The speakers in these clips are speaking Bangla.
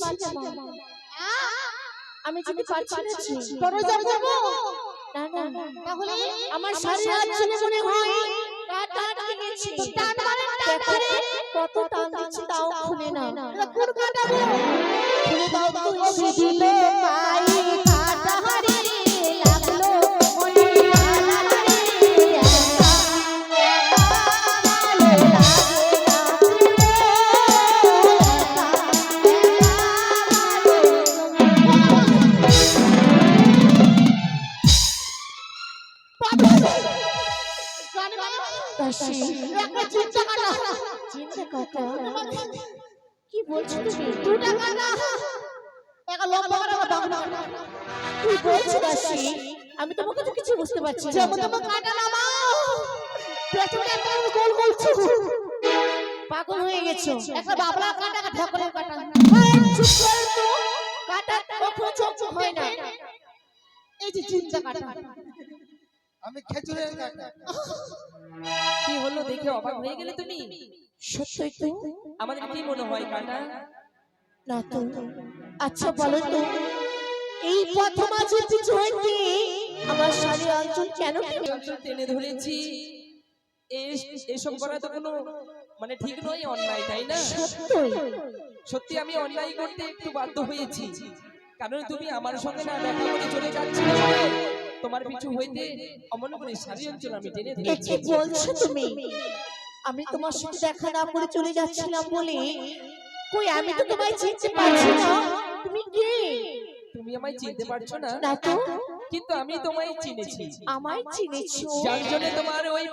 পারছি আমি যেতে পারছি না ছি। তোর যাব যাব না না না। তাহলে আমার সারি হাত ছেলে মনে হয় কাটা আটকে গেছে টান মারে, টান দেখো, কত টান দিচ্ছি তাও খুলে না। কোন কাটাবো খুলে দাও তো দিল পায়ে কি বলছো তুমি? লম্বা কি বলছো দাসী আমি তোমাকে তো কিছু বুঝতে পারছি না। যেমন তেমন কাটা নামাও পেছনে একটা গোল গোল ছিল পাগল হয়ে গেছো। একটা বাবলা কাটা একটা ঠাকুরের কাটা। এই, চুপ করো তো। কাটা কখনো চোখ হয় না। এই যে চিন্তা কাটা। আমি খেজুরের কাটা কি হলো দেখে অবাক হয়ে গেলে তুমি? সত্যই তো আমাদের কি মনে হয় কাটা না তো। আচ্ছা বলো তো এই পথ মাঝে পিছু হইতে আমার শাড়ি অঞ্চল কেন অঞ্চল টেনে ধরেছি। এস- এসব করা তো কোনো মানে ঠিক নয় অন্যায় তাই না? সত্যি আমি অন্যায় করতে একটু বাধ্য হয়েছি। কারণ তুমি আমার সঙ্গে না দেখা করে চলে যাচ্ছিলে তোমার পিছু হইতে অমন করে সারি অঞ্চল আমি টেনে ধরেছি। বলছো তুমি? আমি তোমার সাথে দেখা না করে চলে যাচ্ছিলাম বলে কই আমি তো তোমায় চিনতে পারছি না। তুমি কে? তুমি আমায় চিনতে পারছ না? না তো কিন্তু আমি তোমায় চিনেছি। আমায় চিনেছো। যার জন্য তোমার ওই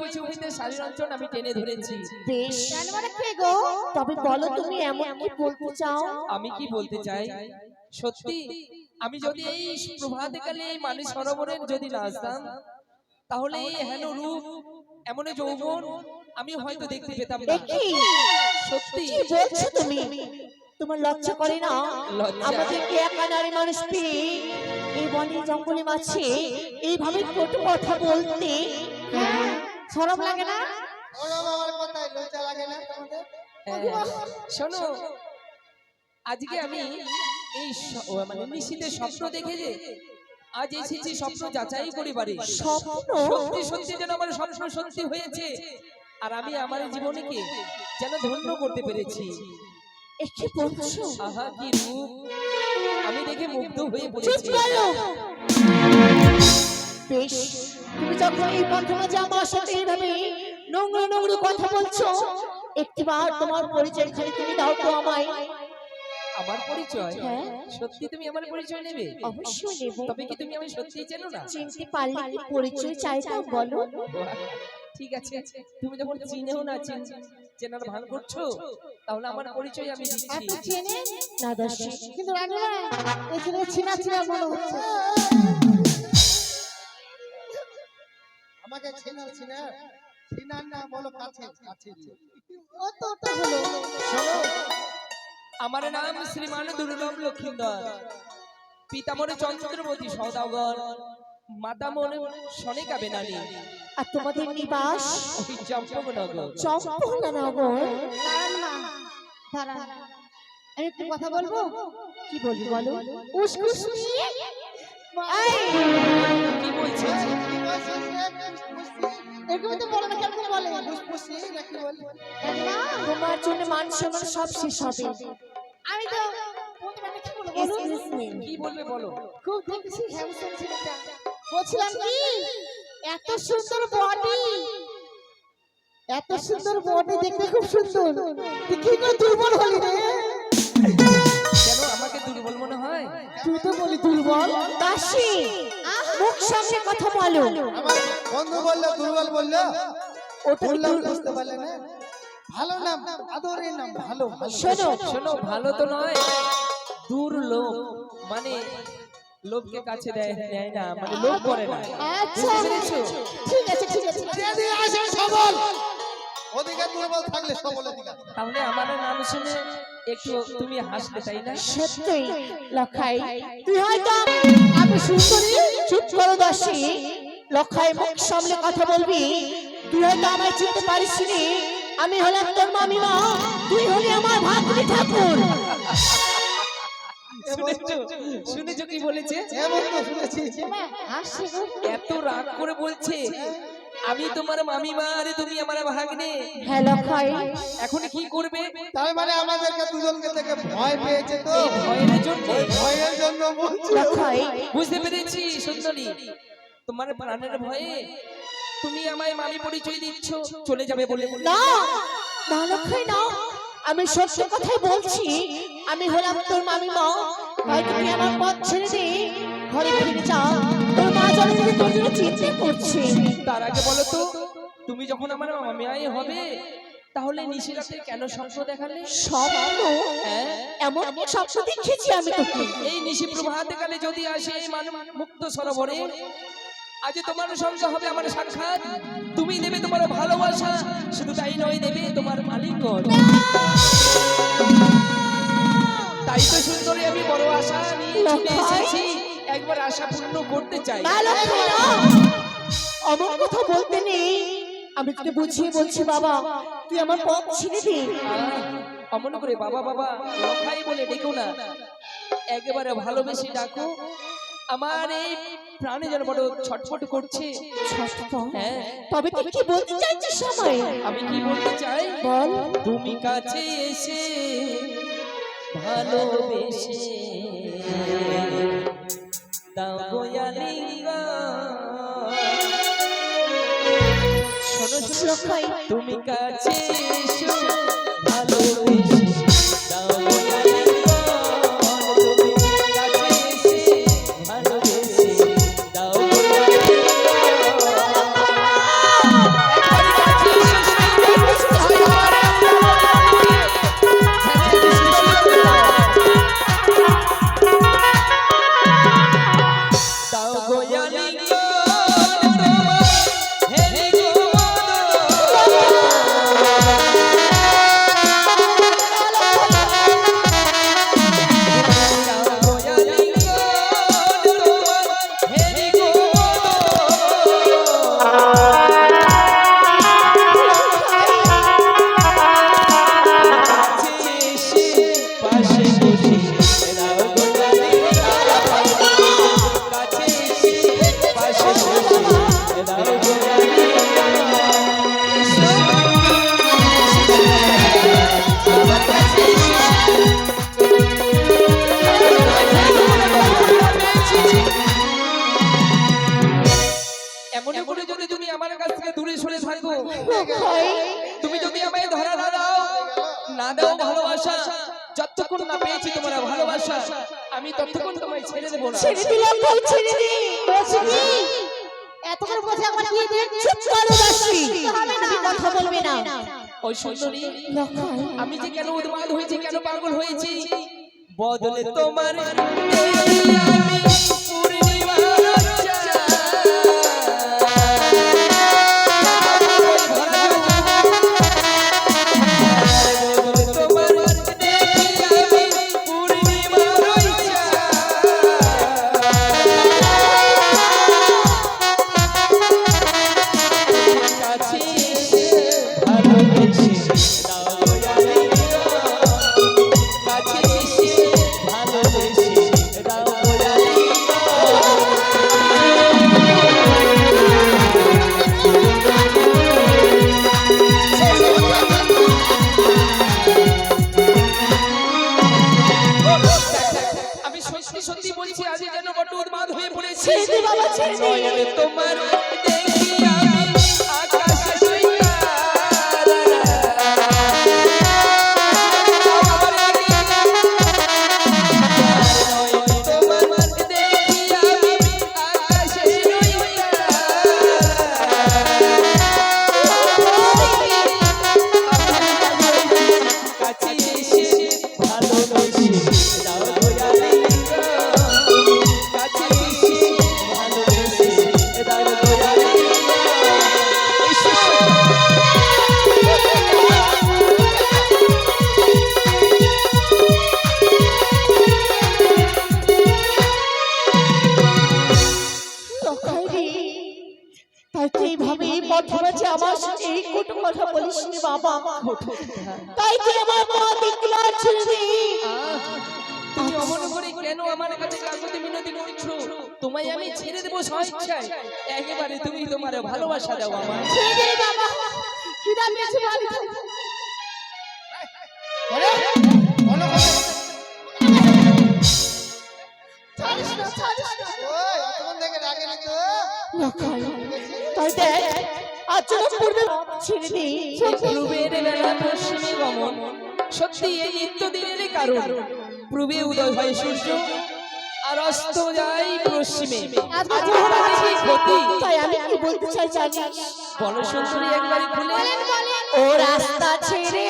সারি অঞ্চল আমি টেনে ধরেছি। বেশ। মানে কে গো? তবে বলো তুমি এমন কি বলতে চাও? আমি কি বলতে চাই? সত্যি আমি যদি এই প্রভাতকালে এই মানুষ সরোবরের যদি না আসতাম তাহলে এই হেন রূপ এমন যৌবন আমি হয়তো দেখতে পেতাম না। দেখি সত্যি। কি বলছো তুমি? তোমার লজ্জা করে না? আমাদেরকে একা নারী মানুষ পেয়ে এই বনে জঙ্গলে মাছে এইভাবে কটু কথা বলতে হ্যাঁ? শরম লাগে না? ওরা বাবার কথায় লজ্জা লাগে না হ্যাঁ, শোনো আজকে আমি এই মানে নিশীতে স্বপ্ন দেখে যে আজ এসেছি স্বপ্ন যাচাই করিবারে। স্বপ্ন? সত্যি সত্যি যেন আমার স্বপ্ন সত্যি হয়েছে। আর আমি আমার জীবনকে যেন ধন্য করতে পেরেছি। এ বলছো? আহা কি রূপ। আমি দেখে মুগ্ধ হয়ে পড়েছি। বেশ তুমি যখন এই প্রথমে যে আমার সাথে এইভাবে নোংরা নোংরা কথা বলছো একটিবার তোমার পরিচয় খালি তুমি দাও তো আমায়। আমার পরিচয়। হ্যাঁ। সত্যি তুমি আমার পরিচয় নেবে? অবশ্যই নেব। তবে কি তুমি আমি সত্যি চেনো না? চিনতে পারলে কি পরিচয় চাইতাম বলো। ঠিক আছে। তুমি যখন চিনেও না চিন- চেনার ভান করছ তাহলে আমার পরিচয় আমি দিচ্ছি। এত চেনে? না দাসী কিন্তু রানীমা এই ছেলে ছিনা ছিনা মনে হচ্ছে। আমাকে চিনার চিনার চিনার না বলো কাছে কাছে। অতটা হলো শোনো আমার নাম শ্রীমান দুর্লভ লক্ষিন্দর। পিতামরে চন্দ্রবতী সদাগর মাতামন সনিকা বেনানি। আর তোমাদের নিবাস চম্পকনগর। চম্পকনগর আমি একটু কথা বলব? কি বলি বলো? উসকুস নিয়ে? কি বলছিস এরকম তো বলে না কেমন বলে? তোমার জন্য মান সম্মান সব শেষ হবে। আমি তো কি বলব বলুন? কি বলবে বলো? খুব দেখছি হ্যামসম ছেলেটা। বলছিলাম কি? এত সুন্দর বডি এত সুন্দর বডি দেখতে খুব সুন্দর। তুই কি করে দুর্বল হলি রে? কেন আমাকে দুর্বল মনে হয়? তুই তো বলি দুর্বল। দাসী মুখ সামনে কথা বলো। বন্ধু বলল দুর্বল বলল। ওটা বুঝতে পারলে না? ভালো নাম আদরের নাম ভালো শোনো শোনো ভালো তো নয় দুর্লোভ মানে লোভকে কাছে দেয় দেয় না মানে লোভ করে না। আচ্ছা ঠিক আছে ঠিক আছে যদি আসে সবল। ওদিকে দুর্বল থাকলে সবল এদিকে তাহলে আমার নাম শুনে একটু তুমি হাসলে তাই না? সত্যই লখাই। তুই হয়তো আমি সুন্দরী চুপ করো দাসী। লখাই মুখ সামনে কথা বলবি। তুই হয়তো আমায় চিনতে পারিস নি আমি হলাম তোর মামিমা তুই হলি আমার ভাগ্নি ঠাকুর। শুনেছো? কি বলেছে? এত রাগ করে বলছে আমি তোমার মামিমা আরে তুমি আমার ভাগ্নে। হ্যাঁ লক্ষাই এখন কি করবে? তার মানে আমাদেরকে দুজনকে থেকে ভয় পেয়েছে তো। ভয়ের জন্য। ভয়ের জন্য বুঝতে পেরেছি সুন্দরী। তোমার প্রাণের ভয়ে তুমি আমায় মামি পরিচয় দিচ্ছ চলে যাবে বলে না না লক্ষাই না। আমি সত্য কথাই বলছি। আমি হলাম তোর মামিমা। ভাই তুমি আমার পথ ছেড়ে দে ঘরে ফিরে যা। তোর মা জানে যে তোর জন্য চিন্তা করছে। তার আগে বলো তো তুমি যখন আমার মামিয়াই হবে তাহলে নিশিরাতে কেন স্বপ্ন দেখালে? স্বপ্ন? হ্যাঁ। এমন স্বপ্ন দেখেছি আমি তোকে? এই নিশি প্রভাতে কালে যদি আসে এই মান মুক্ত সরোবরে আজ তোমার সঙ্গে হবে আমার সাক্ষাৎ। তুমি দেবে তোমার ভালোবাসা শুধু তাই নয় দেবে তোমার মালিক তাই তো সুন্দরী আমি বড় আশা নিয়ে ছুটে এসেছি। একবার আশা পূর্ণ করতে চাই। অমন কথা বলতে নেই। আমি তোকে বুঝিয়ে বলছি বাবা। তুই আমার পথ ছেড়ে দে। অমন করে বাবা বাবা লখাই বলে ডেকো না। একেবারে ভালোবেসে ডাকো। আমার এই প্রাণে যেন বড় ছটফট করছে। হ্যাঁ। তবে তুই কি বলতে চাইছিস আমায় আমি কি বলতে চাই? বল। তুমি কাছে এসে ভালোবেসে দাও গোয়ালিঙ্গা শোনো শোনো লক্ষাই তুমি কাছে এসো। তুমি যদি আমায় ধরা না দাও না দাও ভালোবাসা যতক্ষণ না পেয়েছি তোমার ভালোবাসা আমি ততক্ষণ তোমায় ছেড়ে দেবো না। ছেড়ে দিলাম ভাই ছেড়ে দি। বলছি কি এত করে বসে একবার দিয়ে চুপ করো তুমি কথা বলবে না। ওই সুন্দরী আমি যে কেন উন্মাদ হয়েছি কেন পাগল হয়েছি? বদলে তোমার আমি তোমার তুই এইভাবে পথে মাঝে আমার সাথে এই কটু কথা বলিস রে বাবা। তাই তুই আমার মা দেখলা ছেড়ে দে তুমি অমন করে কেন আমার কাছে কাকুতি মিনতি করছ? তোমায় আমি ছেড়ে দেবো স্বেচ্ছায়। একেবারে তুমি তোমার ভালোবাসা দাও আমার ছেড়ে দে বাবা। খিদা পেয়েছে বাড়ি থেকে। বলো, বলো। ছাড়িস না, ছাড়িস না। ওই, অতক্ষণ থেকে রাগেনি তো? তাই দেখ যেন পূর্বে ছেড়ে দিই পূর্বের বেলা পশ্চিমে গমন সত্যি এই নিত্যদিনের কারণ। পূর্বে উদয় হয় সূর্য আর অস্ত যায় পশ্চিমে। তাই আমি কি বলতে চাই জানিস? বলো সুন্দরী একবারই খুলে ও রাস্তা ছেড়ে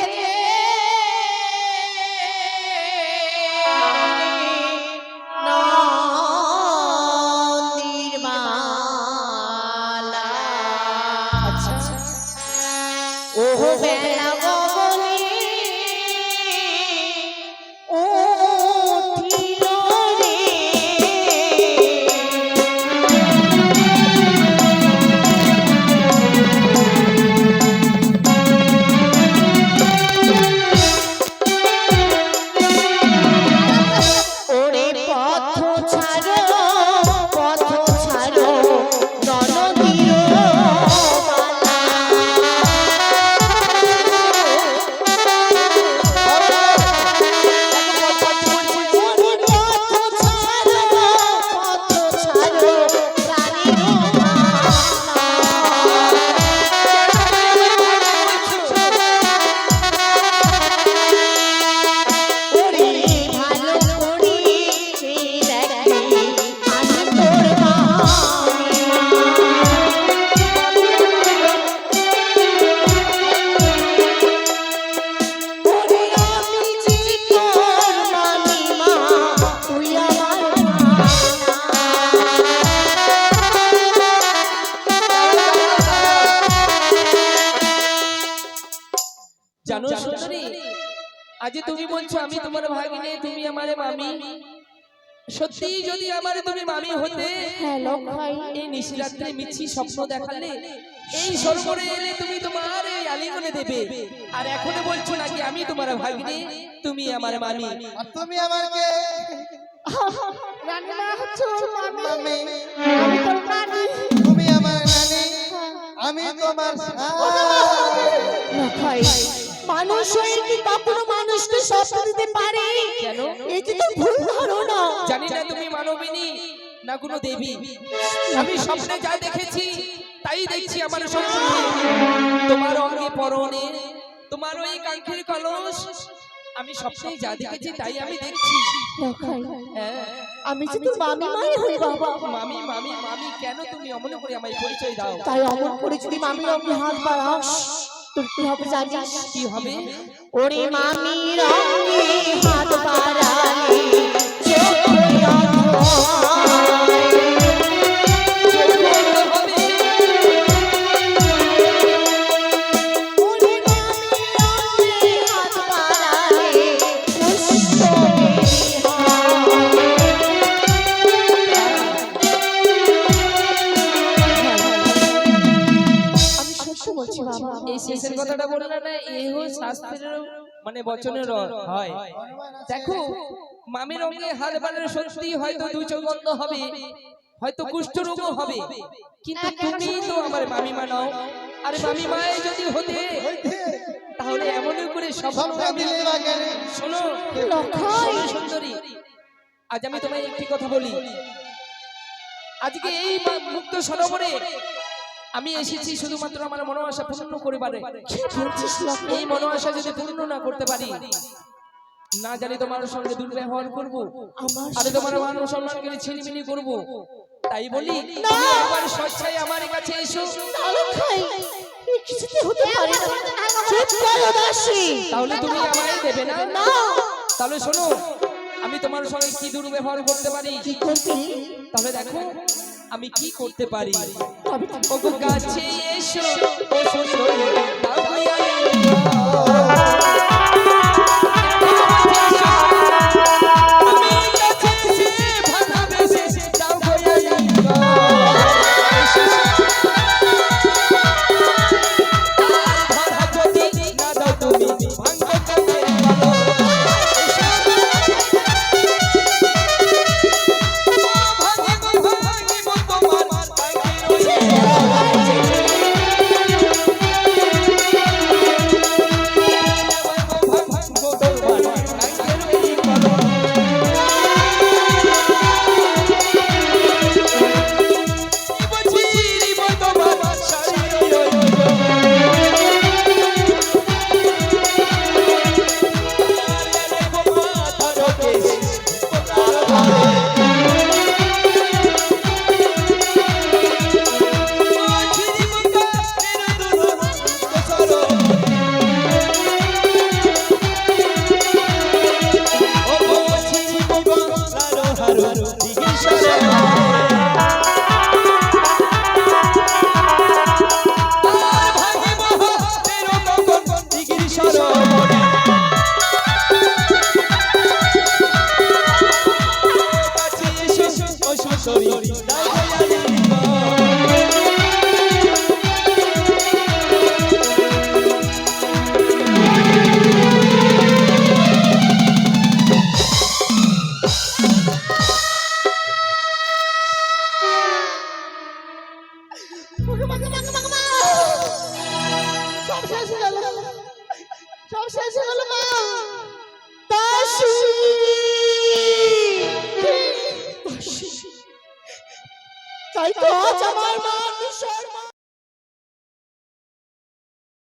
বেলা গগনে বলছো আমি তোমার ভাগিনে তুমি আমার মামি সত্যি যদি আমার তুমি মামি হতে হ্যাঁ এই নিশিরাত্রে মিছি স্বপ্ন দেখালে এই সরোবরে এলে তুমি তোমার এই আলিঙ্গনে দেবে আর এখনও বলছো নাকি আমি তোমার ভাগ্নে তুমি আমার মামি তুমি আমার কে? রানীমা হচ্ছে মামি। মামি। আমি তোর নানি। তুমি আমার নানি, আমি তোমার মানুষ হয়ে কি কখনো মানুষকে স্বপ্ন দিতে পারে। কেন? এটি তো ভুল ধারণা। জানি না তুমি মানবিনী না কোনো দেবী আমি স্বপ্নে যা দেখেছি তাই দেখছি আমার স্বপ্নে। তোমার অঙ্গে পরনে তোমার ওই কাঙ্ক্ষের কলস আমি স্বপ্নে যা দেখেছি তাই আমি দেখছি। হ্যাঁ। আমি তোর মামি মাই হই বাবা। মামি মামি মামি কেন তুমি অমন করে আমায় পরিচয় দাও? তাই অমন করে যদি মামি রঙে হাত বাড়াস। তোর কি হবে জানিস কি হবে ওরে মামি রঙে হাত বাড়ালে চোখে অন্ধকার। কথাটা বললে না এহ শাস্ত্রের মানে বচনের হয়। দেখো মামির অঙ্গে হাত বাড়ালে সত্যি হয়তো দুই চোখ বন্ধ হবে হয়তো হবে। কিন্তু তুমি তো আমার মামি মানাও আর মামি মায়ে যদি হতে তাহলে এমনই করে? শোনো সুন্দরী। আজ আমি তোমায় একটি কথা বলি। আজকে এই মুক্ত সরোবরে আমি এসেছি শুধুমাত্র আমার মনোবাসা পূর্ণ করিবারে। এই মনোবাসা যদি পূর্ণ না করতে পারি না জানি তোমার সঙ্গে দুর্ব্যবহার করব আমার আরে তোমার মান সম্মানকে ছিনিমিনি করব। তাই বলি একবার স্বেচ্ছায় আমার কাছে এসো। লক্ষাই হতে পারে না। চুপ করো দাসী। তাহলে তুমি আমায় দেবে না? তাহলে শোনো আমি তোমার সঙ্গে কি দুর্ব্যবহার করতে পারি? তাহলে দেখো আমি কি করতে পারি? ওগো কাছে এসো। ও সুন্দরী